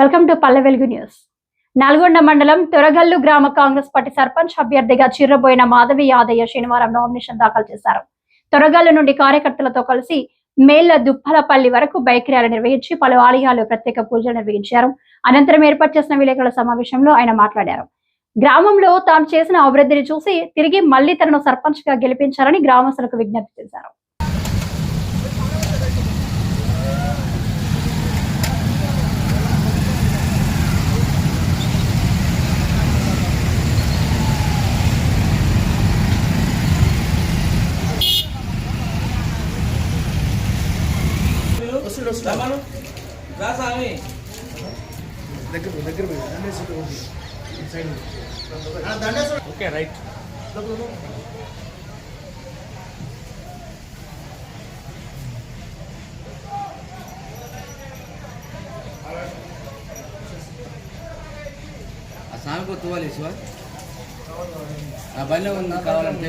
Welcome to Palle Velugu news. Nalgonda మండలం తొరగల్లు గ్రామ Congress party sarpanch అభ్యర్థిగా చిర్రబోయిన మాధవి యాదయ్య శనివారం నామినేషన్ దాఖలు చేశారు. తొరగల్లు నుండి కార్యకర్తలతో కలిసి మేళ్ళ దుప్పలపల్లి వరకు బైక్ ర్యాలీ నిర్వహించి పలు ఆలయాలు ప్రత్యేక పూజలు నిర్వహించారు. అనంతరం ఏర్పాటు చేసిన విలేకరుల సమావేశంలో ఆయన మాట్లాడారు. గ్రామంలో తాను చేసిన అభివృద్ధిని చూసి తిరిగి మళ్ళీ తనను సర్పంచ్గా గెలిపించాలని గ్రామస్తులకు విజ్ఞప్తి చేశారు. దగ్గర పోయి, దగ్గర పోయి. దండేసి ఇటు ఉంది. ఈ సైడ్ ఉంది. ఓకే రైట్ ఆ స్వామి కొత్త వాళ్ళు ఇసువా ఆ బండి ఉంది కావాలంటే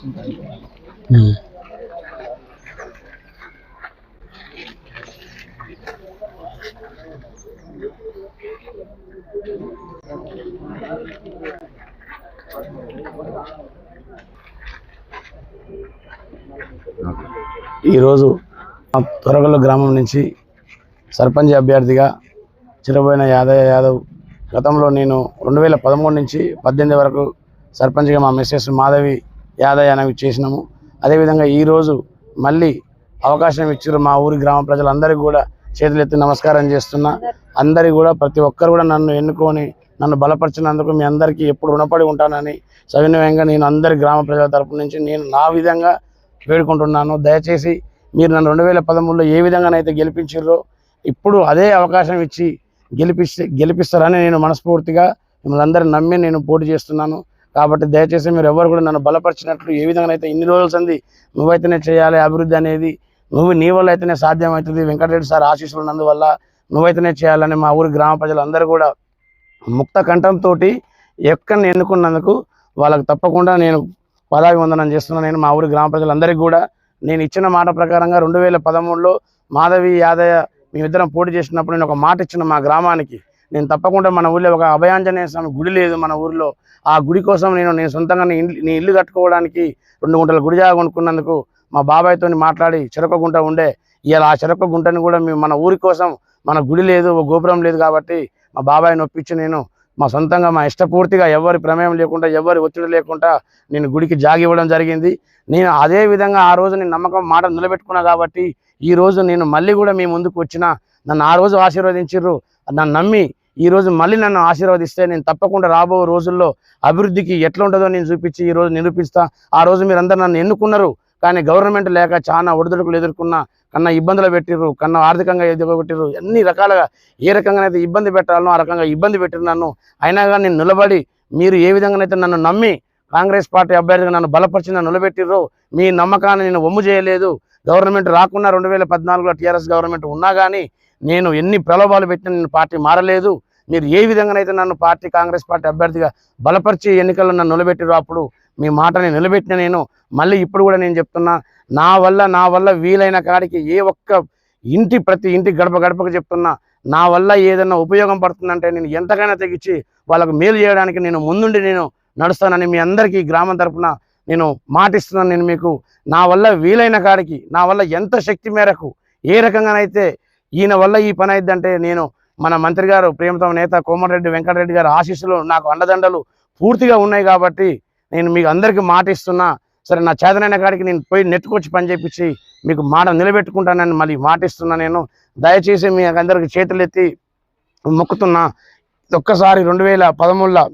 ఆ. ఈరోజు మా తొరగల గ్రామం నుంచి సర్పంచ్ అభ్యర్థిగా చిరబోయిన యాదయ్య యాదవ్ గతంలో నేను రెండు వేల పదమూడు నుంచి పద్దెనిమిది వరకు సర్పంచ్గా మా మిస్సెస్ మాధవి యాదయ్య చేసినాము అదేవిధంగా ఈరోజు మళ్ళీ అవకాశం ఇచ్చారు మా ఊరి గ్రామ ప్రజలందరికీ కూడా చేతులెత్తి నమస్కారం చేస్తున్నా. అందరికీ కూడా ప్రతి ఒక్కరు కూడా నన్ను ఎన్నుకొని నన్ను బలపరిచినందుకు మీ అందరికీ ఎప్పుడు రుణపడి ఉంటానని సవినయంగా నేను అందరి గ్రామ ప్రజల తరపు నుంచి నేను నా విధంగా వేడుకుంటున్నాను. దయచేసి మీరు నన్ను రెండు వేల పదమూడులో ఏ విధంగానైతే గెలిపించారో ఇప్పుడు అదే అవకాశం ఇచ్చి గెలిపిస్తే గెలిపిస్తారని నేను మనస్ఫూర్తిగా మిమ్మల్ని అందరిని నమ్మి నేను పోటీ చేస్తున్నాను. కాబట్టి దయచేసి మీరు ఎవరు కూడా నన్ను బలపరిచినట్లు ఏ విధంగానైతే ఇన్ని రోజులు సంది నువ్వైతేనే చేయాలి అభివృద్ధి అనేది నువ్వు నీ వల్ల అయితేనే సాధ్యమవుతుంది వెంకటరెడ్డి సార్ ఆశీస్సులు ఉన్నందువల్ల నువ్వైతేనే చేయాలని మా ఊరి గ్రామ ప్రజలందరూ కూడా ముక్త కంఠంతో ఎక్కడిని ఎన్నుకున్నందుకు వాళ్ళకి తప్పకుండా నేను పదాభివందనం చేస్తున్నాను. నేను మా ఊరి గ్రామ ప్రజలందరికీ కూడా నేను ఇచ్చిన మాట ప్రకారంగా రెండు వేల పదమూడులో మాధవి యాదయ్య మేమిద్దరం పోటీ చేసినప్పుడు నేను ఒక మాట ఇచ్చిన మా గ్రామానికి. నేను తప్పకుండా మన ఊళ్ళో ఒక అభయాంజనేయ స్వామి గుడి లేదు మన ఊరిలో. ఆ గుడి కోసం నేను నేను సొంతంగా నీ ఇల్లు నీ ఇల్లు కట్టుకోవడానికి రెండు గుంటల గుడి జాగా కొనుక్కున్నందుకు మా బాబాయ్తో మాట్లాడి చెరక గుంట ఉండే. ఇలా ఆ చెరక గుంటని కూడా మేము మన ఊరి కోసం మన గుడి లేదు గోపురం లేదు కాబట్టి మా బాబాయ్ నొప్పించి నేను మా సొంతంగా మా ఇష్టపూర్తిగా ఎవరి ప్రమేయం లేకుండా ఎవరి ఒత్తిడి లేకుండా నేను గుడికి జాగి ఇవ్వడం జరిగింది. నేను అదే విధంగా ఆ రోజు నేను నమ్మకం మాట నిలబెట్టుకున్నా కాబట్టి ఈ రోజు నేను మళ్ళీ కూడా మీ ముందుకు వచ్చిన నన్ను ఆ రోజు ఆశీర్వదించారు నన్ను నమ్మి ఈరోజు మళ్ళీ నన్ను ఆశీర్వదిస్తే నేను తప్పకుండా రాబో రోజుల్లో అభివృద్ధికి ఎట్లా ఉంటుందో నేను చూపించి ఈ రోజు నిరూపిస్తా. ఆ రోజు మీరందరూ నన్ను ఎన్నుకున్నారు. కానీ గవర్నమెంట్ లేక చాలా ఒడిదుడుకులు ఎదుర్కొన్న కన్నా ఇబ్బందులు పెట్టిర్రు కన్నా ఆర్థికంగా ఎదుర్కొట్టిర్రు అన్ని రకాలుగా ఏ రకంగానైతే ఇబ్బంది పెట్టాలనో ఆ రకంగా ఇబ్బంది పెట్టిరు నన్ను. అయినా కానీ నేను నిలబడి మీరు ఏ విధంగానైతే నన్ను నమ్మి కాంగ్రెస్ పార్టీ అభ్యర్థిగా నన్ను బలపరిచి నన్ను నిలబెట్టిర్రు మీ నమ్మకాన్ని నేను ఒమ్ము చేయలేదు. గవర్నమెంట్ రాకున్నా రెండు వేల పద్నాలుగులో టీఆర్ఎస్ గవర్నమెంట్ ఉన్నా కానీ నేను ఎన్ని ప్రలోభాలు పెట్టినా నేను పార్టీ మారలేదు. మీరు ఏ విధంగానైతే నన్ను పార్టీ కాంగ్రెస్ పార్టీ అభ్యర్థిగా బలపరిచి ఎన్నికల్లో నన్ను నిలబెట్టిరు అప్పుడు మీ మాటని నిలబెట్టిన నేను మళ్ళీ ఇప్పుడు కూడా నేను చెప్తున్నా నా వల్ల నా వల్ల వీలైన కాడికి ఏ ఒక్క ఇంటి ప్రతి ఇంటి గడప గడపకు చెప్తున్నా నా వల్ల ఏదైనా ఉపయోగం పడుతుందంటే నేను ఎంతకైనా తెగించి వాళ్ళకు మేలు చేయడానికి నేను ముందుండి నేను నడుస్తానని మీ అందరికీ గ్రామం తరఫున నేను మాటిస్తున్నాను. నేను మీకు నా వల్ల వీలైన కాడికి నా వల్ల ఎంత శక్తి మేరకు ఏ రకంగానైతే ఈయన వల్ల ఈ పని అయిద్దంటే నేను మన మంత్రి గారు ప్రియమతమ నేత కోమటిరెడ్డి వెంకటరెడ్డి గారు ఆశీస్సులు నాకు అండదండలు పూర్తిగా ఉన్నాయి కాబట్టి నేను మీకు అందరికీ మాట ఇస్తున్నా. సరే నా చేతనైన కాడికి నేను పోయి నెట్టుకొచ్చి పని చేపించి మీకు మాట నిలబెట్టుకుంటానని మళ్ళీ మాట ఇస్తున్నా నేను. దయచేసి మీ అందరికి చేతులెత్తి మొక్కుతున్నా. ఒక్కసారి రెండు వేల పదమూడులో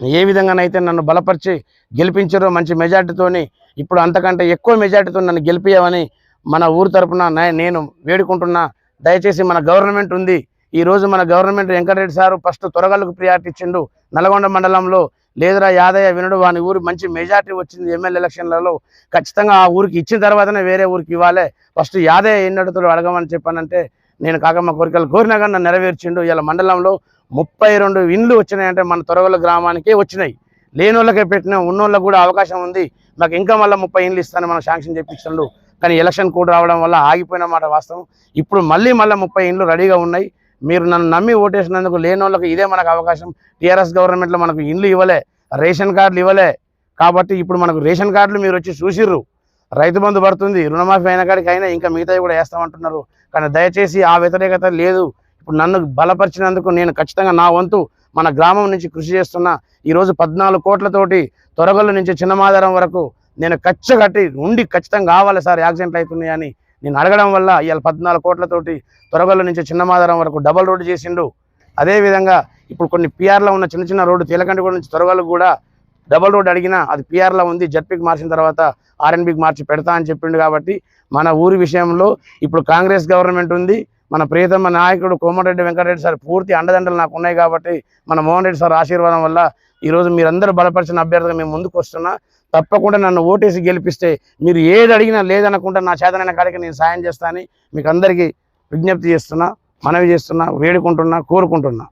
ఏ విధంగానైతే నన్ను బలపరిచి గెలిపించారో మంచి మెజార్టీతోని ఇప్పుడు అంతకంటే ఎక్కువ మెజార్టీతో నన్ను గెలిపించమని మన ఊరు తరపున నేను వేడుకుంటున్నా. దయచేసి మన గవర్నమెంట్ ఉంది. ఈరోజు మన గవర్నమెంట్ వెంకటరెడ్డి సారు ఫస్ట్ త్వరగలకు ప్రియారిటీ ఇచ్చిండు. నల్గొండ మండలంలో లేదురా యాదయ్య వినడు వాని ఊరు మంచి మెజార్టీ వచ్చింది ఎమ్మెల్యే ఎలక్షన్లలో. ఖచ్చితంగా ఆ ఊరికి ఇచ్చిన తర్వాతనే వేరే ఊరికి ఇవ్వాలి. ఫస్ట్ యాదయ్య ఎన్నడుతులు అడగమని చెప్పానంటే నేను కాకమ్మ కోరికలు కోరినా కానీ నన్ను నెరవేర్చిండు. ఇలా మండలంలో ముప్పై రెండు ఇండ్లు వచ్చినాయంటే మన త్వరగల గ్రామానికే వచ్చినాయి. లేని వాళ్ళకే పెట్టిన ఉన్నోళ్ళకి కూడా అవకాశం ఉంది. మాకు ఇంకా మళ్ళీ ముప్పై ఇండ్లు ఇస్తాను మనం శాంక్షన్ చేయించండు కానీ ఎలక్షన్ కోడ్ రావడం వల్ల ఆగిపోయిన మాట వాస్తవం. ఇప్పుడు మళ్ళీ మళ్ళీ ముప్పై ఇండ్లు రెడీగా ఉన్నాయి. మీరు నన్ను నమ్మి ఓటేసినందుకు లేని వాళ్ళకి ఇదే మనకు అవకాశం. టీఆర్ఎస్ గవర్నమెంట్లో మనకు ఇండ్లు ఇవ్వలే రేషన్ కార్డులు ఇవ్వలే. కాబట్టి ఇప్పుడు మనకు రేషన్ కార్డులు మీరు వచ్చి చూసిర్రు. రైతు బంధు పడుతుంది రుణమాఫీ అయిన కాడికి అయినా ఇంకా మిగతావి కూడా వేస్తామంటున్నారు. కానీ దయచేసి ఆ వ్యతిరేకత లేదు. ఇప్పుడు నన్ను బలపరిచినందుకు నేను ఖచ్చితంగా నా వంతు మన గ్రామం నుంచి కృషి చేస్తున్న. ఈరోజు పద్నాలుగు కోట్లతోటి తొరగల నుంచి చిన్నమాధారం వరకు నేను కచ్చగట్టి ఉండి ఖచ్చితంగా కావాలి సార్ యాక్సిడెంట్లు అవుతున్నాయని. నేను అడగడం వల్ల ఇవాళ పద్నాలుగు కోట్లతోటి త్వరగల్లో నుంచి చిన్నమాదారం వరకు డబల్ రోడ్డు చేసిండు. అదేవిధంగా ఇప్పుడు కొన్ని పిఆర్లో ఉన్న చిన్న చిన్న రోడ్డు తేలకంటిగూడ నుంచి తొరగలకు కూడా డబల్ రోడ్ అడిగినా అది పిఆర్లో ఉంది. జడ్పీకి మార్చిన తర్వాత ఆర్ఎన్బికి మార్చి పెడతా అని చెప్పిండు కాబట్టి మన ఊరి విషయంలో ఇప్పుడు కాంగ్రెస్ గవర్నమెంట్ ఉంది. మన ప్రియతమ నాయకుడు కోమటిరెడ్డి వెంకటరెడ్డి సార్ పూర్తి అండదండలు నాకు ఉన్నాయి కాబట్టి మన మోహన్ రెడ్డి సార్ ఆశీర్వాదం వల్ల ఈరోజు మీరందరూ బలపరిచిన అభ్యర్థిగా మేము ముందుకు వస్తున్నా తప్పకుండా నన్ను ఓటేసి గెలిపిస్తే మీరు ఏది అడిగినా లేదనకుండా నా చేతనైన కాడికి నేను సాయం చేస్తానని మీకు అందరికీ విజ్ఞప్తి చేస్తున్నా మనవి చేస్తున్నా వేడుకుంటున్నా కోరుకుంటున్నా.